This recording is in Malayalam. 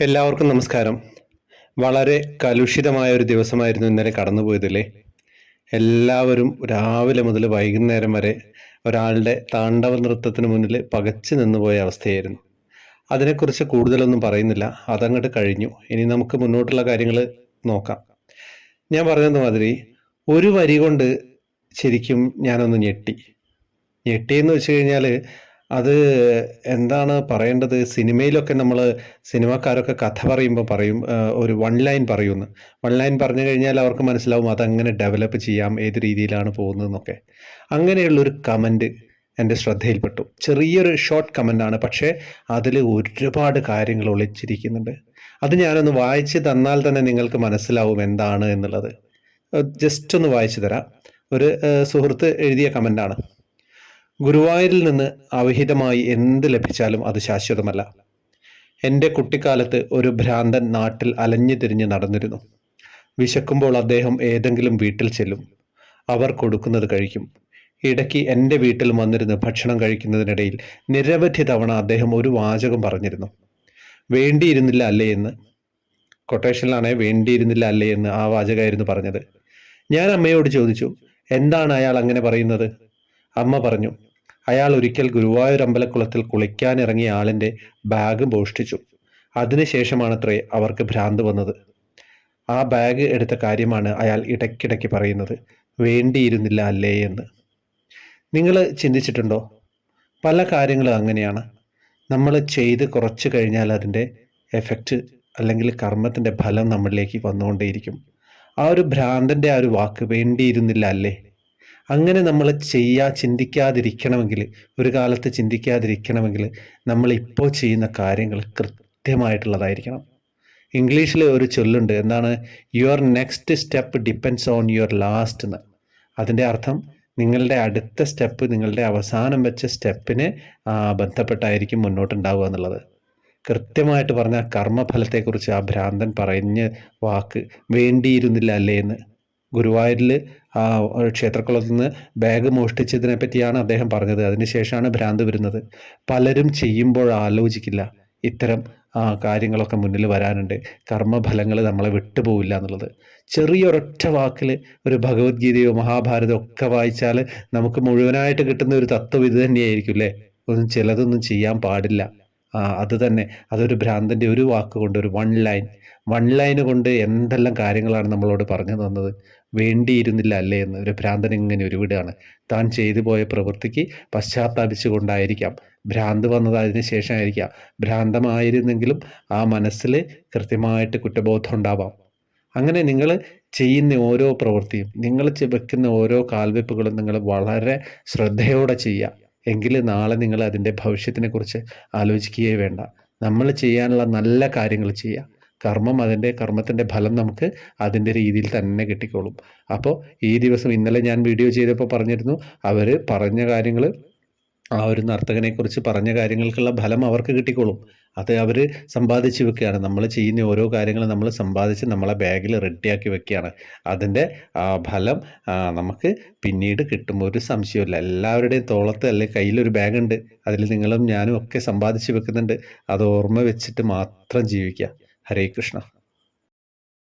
എല്ലാവർക്കും നമസ്കാരം. വളരെ കലുഷിതമായ ഒരു ദിവസമായിരുന്നു ഇന്നലെ കടന്നുപോയതില്ലേ? എല്ലാവരും രാവിലെ മുതൽ വൈകുന്നേരം വരെ ഒരാളുടെ താണ്ഡവ നൃത്തത്തിന് മുന്നിൽ പകച്ചു നിന്നുപോയ അവസ്ഥയായിരുന്നു. അതിനെക്കുറിച്ച് കൂടുതലൊന്നും പറയുന്നില്ല. അതങ്ങോട്ട് കഴിഞ്ഞു. ഇനി നമുക്ക് മുന്നോട്ടുള്ള കാര്യങ്ങൾ നോക്കാം. ഞാൻ പറഞ്ഞത് മാതിരി ഒരു വരി കൊണ്ട് ശരിക്കും ഞാനൊന്ന് ഞെട്ടി. ഞെട്ടിയെന്ന് വെച്ച് കഴിഞ്ഞാൽ അത് എന്താണ് പറയേണ്ടത്? സിനിമയിലൊക്കെ നമ്മൾ സിനിമക്കാരൊക്കെ കഥ പറയുമ്പോൾ പറയും ഒരു വൺ ലൈൻ പറയുമെന്ന് വൺ ലൈൻ പറഞ്ഞു കഴിഞ്ഞാൽ അവർക്ക് മനസ്സിലാവും അതങ്ങനെ ഡെവലപ്പ് ചെയ്യാം ഏത് രീതിയിലാണ് പോകുന്നതെന്നൊക്കെ. അങ്ങനെയുള്ളൊരു കമന്റ് എന്റെ ശ്രദ്ധയിൽപ്പെട്ടു. ചെറിയൊരു ഷോർട്ട് കമന്റാണ് പക്ഷേ അതിൽ ഒരുപാട് കാര്യങ്ങൾ ഒളിച്ചിരിക്കുന്നുണ്ട്. അത് ഞാനൊന്ന് വായിച്ച് തന്നാൽ തന്നെ നിങ്ങൾക്ക് മനസ്സിലാവും എന്താണ് എന്നുള്ളത്. ജസ്റ്റ് ഒന്ന് വായിച്ചു തരാം. ഒരു സുഹൃത്ത് എഴുതിയ കമന്റാണ് ഗുരുവായൂരിൽ നിന്ന് അവിഹിതമായി എന്ത് ലഭിച്ചാലും അത് ശാശ്വതമല്ല. എന്റെ കുട്ടിക്കാലത്ത് ഒരു ഭ്രാന്തൻ നാട്ടിൽ അലഞ്ഞു തിരിഞ്ഞ് നടന്നിരുന്നു. വിശക്കുമ്പോൾ അദ്ദേഹം ഏതെങ്കിലും വീട്ടിൽ ചെല്ലും. അവർ കൊടുക്കുന്നത് കഴിക്കും. ഇടയ്ക്ക് എന്റെ വീട്ടിൽ വന്നിരുന്ന് ഭക്ഷണം കഴിക്കുന്നതിനിടയിൽ നിരവധി തവണ അദ്ദേഹം ഒരു വാചകം പറഞ്ഞിരുന്നു. വേണ്ടിയിരുന്നില്ല അല്ലേ എന്ന്? കൊട്ടേഷനിലാണേ വേണ്ടിയിരുന്നില്ല അല്ലേ എന്ന് ആ വാചകമായിരുന്നു പറഞ്ഞത്. ഞാൻ അമ്മയോട് ചോദിച്ചു എന്താണ് അയാൾ അങ്ങനെ പറയുന്നത്? അമ്മ പറഞ്ഞു അയാൾ ഒരിക്കൽ ഗുരുവായൂർ അമ്പലക്കുളത്തിൽ കുളിക്കാനിറങ്ങിയ ആളിന്റെ ബാഗ് മോഷ്ടിച്ചു. അതിനുശേഷമാണത്രേ അവർക്ക് ഭ്രാന്ത് വന്നത്. ആ ബാഗ് എടുത്ത കാര്യമാണ് അയാൾ ഇടയ്ക്കിടയ്ക്ക് പറയുന്നത്. വേണ്ടിയിരുന്നില്ല അല്ലേ എന്ന്. നിങ്ങൾ ചിന്തിച്ചിട്ടുണ്ടോ? പല കാര്യങ്ങളും അങ്ങനെയാണ്. നമ്മൾ ചെയ്ത് കുറച്ച് കഴിഞ്ഞാൽ അതിന്റെ എഫക്റ്റ് അല്ലെങ്കിൽ കർമ്മത്തിന്റെ ഫലം നമ്മളിലേക്ക് വന്നുകൊണ്ടേയിരിക്കും. ആ ഒരു ഭ്രാന്തന്റെ ആ ഒരു വാക്ക് വേണ്ടിയിരുന്നില്ല അല്ലേ? അങ്ങനെ നമ്മൾ ചെയ്യാ ചിന്തിക്കാതിരിക്കണമെങ്കിൽ ഒരു കാലത്ത് ചിന്തിക്കാതിരിക്കണമെങ്കിൽ നമ്മൾ ഇപ്പോൾ ചെയ്യുന്ന കാര്യങ്ങൾ കൃത്യമായിട്ടുള്ളതായിരിക്കണം. ഇംഗ്ലീഷിൽ ഒരു ചൊല്ലുണ്ട് എന്താണ്? Your next step depends on your last എന്ന് അതിന്റെ അർത്ഥം നിങ്ങളുടെ അടുത്ത സ്റ്റെപ്പ് നിങ്ങളുടെ അവസാനം വെച്ച സ്റ്റെപ്പിന് ബന്ധപ്പെട്ടായിരിക്കും മുന്നോട്ടുണ്ടാവുക എന്നുള്ളത്. കൃത്യമായിട്ട് പറഞ്ഞാൽ കർമ്മഫലത്തെക്കുറിച്ച് ആ ഭ്രാന്തൻ പറഞ്ഞ വാക്ക് വേണ്ടിയിരുന്നില്ല അല്ലേ എന്ന്. ഗുരുവായൂരിൽ ആ ക്ഷേത്രക്കുളത്തിൽ നിന്ന് ബാഗ് മോഷ്ടിച്ചതിനെ പറ്റിയാണ് അദ്ദേഹം പറഞ്ഞത്. അതിനുശേഷമാണ് ഭ്രാന്ത് വരുന്നത്. പലരും ചെയ്യുമ്പോൾ ആലോചിക്കില്ല. ഇത്തരം കാര്യങ്ങളൊക്കെ മുന്നിൽ വരാനുണ്ട്. കർമ്മഫലങ്ങൾ നമ്മളെ വിട്ടുപോവില്ല എന്നുള്ളത്. ചെറിയൊരൊറ്റ വാക്കിൽ ഒരു ഭഗവത്ഗീതയോ മഹാഭാരതമോ ഒക്കെ വായിച്ചാൽ നമുക്ക് മുഴുവനായിട്ട് കിട്ടുന്ന ഒരു തത്വം ഇത് തന്നെയായിരിക്കും അല്ലേ? ഒന്നും ചിലതൊന്നും ചെയ്യാൻ പാടില്ല. അത് തന്നെ. അതൊരു ഭ്രാന്തന്റെ ഒരു വാക്ക് കൊണ്ട് ഒരു വൺ ലൈൻ വൺ ലൈന് കൊണ്ട് എന്തെല്ലാം കാര്യങ്ങളാണ് നമ്മളോട് പറഞ്ഞു തന്നത്? വേണ്ടിയിരുന്നില്ല അല്ലേ എന്ന് ഒരു ഭ്രാന്തൻ ഇങ്ങനെ ഉരുവിടുകയാണ്. താൻ ചെയ്തു പോയ പ്രവൃത്തിക്ക് പശ്ചാത്താപിച്ചുകൊണ്ടായിരിക്കാം. ഭ്രാന്ത് വന്നത് അതിന് ശേഷമായിരിക്കാം. ഭ്രാന്തമായിരുന്നെങ്കിലും ആ മനസ്സിൽ കൃത്യമായിട്ട് കുറ്റബോധം ഉണ്ടാവാം. അങ്ങനെ നിങ്ങൾ ചെയ്യുന്ന ഓരോ പ്രവൃത്തിയും നിങ്ങൾ വെക്കുന്ന ഓരോ കാൽവെപ്പുകളും നിങ്ങൾ വളരെ ശ്രദ്ധയോടെ ചെയ്യുക. എങ്കിൽ നാളെ നിങ്ങൾ അതിന്റെ ഭവിഷ്യത്തിനെക്കുറിച്ച് ആലോചിക്കുകയേ വേണ്ട. നമ്മൾ ചെയ്യാനുള്ള നല്ല കാര്യങ്ങൾ ചെയ്യുക. കർമ്മം അതിന്റെ കർമ്മത്തിന്റെ ഫലം നമുക്ക് അതിന്റെ രീതിയിൽ തന്നെ കിട്ടിക്കോളും. അപ്പോൾ ഈ ദിവസം ഇന്നലെ ഞാൻ വീഡിയോ ചെയ്തപ്പോൾ പറഞ്ഞിരുന്നു അവർ പറഞ്ഞ കാര്യങ്ങൾ ആ ഒരു നർത്തകനെക്കുറിച്ച് പറഞ്ഞ കാര്യങ്ങൾക്കുള്ള ഫലം അവർക്ക് കിട്ടിക്കോളും. അത് അവർ സമ്പാദിച്ച് വെക്കുകയാണ്. നമ്മൾ ചെയ്യുന്ന ഓരോ കാര്യങ്ങളും നമ്മൾ സമ്പാദിച്ച് നമ്മളെ ബാഗിൽ റെഡിയാക്കി വെക്കുകയാണ്. അതിന്റെ ഫലം നമുക്ക് പിന്നീട് കിട്ടും. ഒരു സംശയമില്ല എല്ലാവരുടെയും തോളത്ത് അല്ലെങ്കിൽ കയ്യിലൊരു ബാഗുണ്ട്. അതിൽ നിങ്ങളും ഞാനും ഒക്കെ സമ്പാദിച്ച് വെക്കുന്നുണ്ട്. അത് ഓർമ്മ വെച്ചിട്ട് മാത്രം ജീവിക്കുക. ഹരേ കൃഷ്ണ.